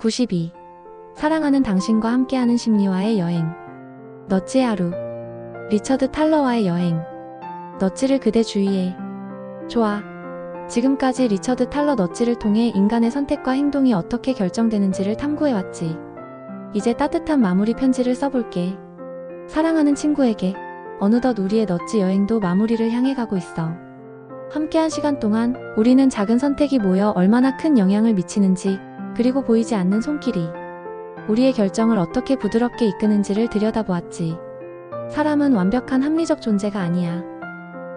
92. 사랑하는 당신과 함께하는 심리와의 여행. 너츠의 하루. 리처드 탈러와의 여행. 너츠를 그대 주위에. 좋아. 지금까지 리처드 탈러 너츠를 통해 인간의 선택과 행동이 어떻게 결정되는지를 탐구해왔지. 이제 따뜻한 마무리 편지를 써볼게. 사랑하는 친구에게 어느덧 우리의 너츠 여행도 마무리를 향해 가고 있어. 함께한 시간 동안 우리는 작은 선택이 모여 얼마나 큰 영향을 미치는지 그리고 보이지 않는 손길이 우리의 결정을 어떻게 부드럽게 이끄는지를 들여다보았지. 사람은 완벽한 합리적 존재가 아니야.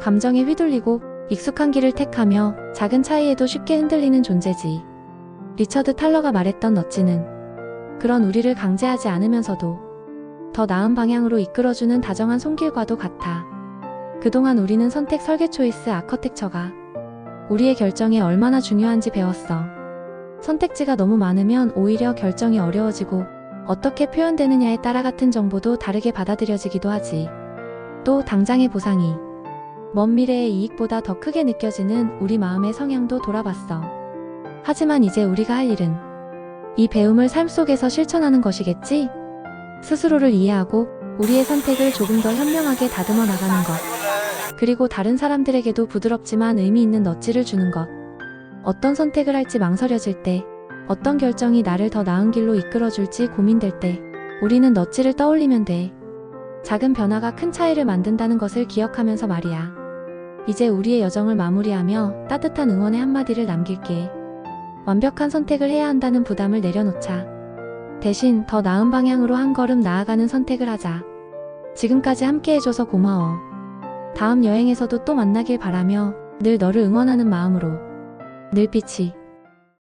감정에 휘둘리고 익숙한 길을 택하며 작은 차이에도 쉽게 흔들리는 존재지. 리처드 탈러가 말했던 너찌는 그런 우리를 강제하지 않으면서도 더 나은 방향으로 이끌어주는 다정한 손길과도 같아. 그동안 우리는 선택 설계 초이스 아커텍처가 우리의 결정에 얼마나 중요한지 배웠어. 선택지가 너무 많으면 오히려 결정이 어려워지고 어떻게 표현되느냐에 따라 같은 정보도 다르게 받아들여지기도 하지. 또 당장의 보상이 먼 미래의 이익보다 더 크게 느껴지는 우리 마음의 성향도 돌아봤어. 하지만 이제 우리가 할 일은 이 배움을 삶 속에서 실천하는 것이겠지? 스스로를 이해하고 우리의 선택을 조금 더 현명하게 다듬어 나가는 것. 그리고 다른 사람들에게도 부드럽지만 의미 있는 넛지를 주는 것. 어떤 선택을 할지 망설여질 때, 어떤 결정이 나를 더 나은 길로 이끌어줄지 고민될 때, 우리는 넛지를 떠올리면 돼. 작은 변화가 큰 차이를 만든다는 것을 기억하면서 말이야. 이제 우리의 여정을 마무리하며 따뜻한 응원의 한마디를 남길게. 완벽한 선택을 해야 한다는 부담을 내려놓자. 대신 더 나은 방향으로 한 걸음 나아가는 선택을 하자. 지금까지 함께 해줘서 고마워. 다음 여행에서도 또 만나길 바라며 늘 너를 응원하는 마음으로. 늘빛이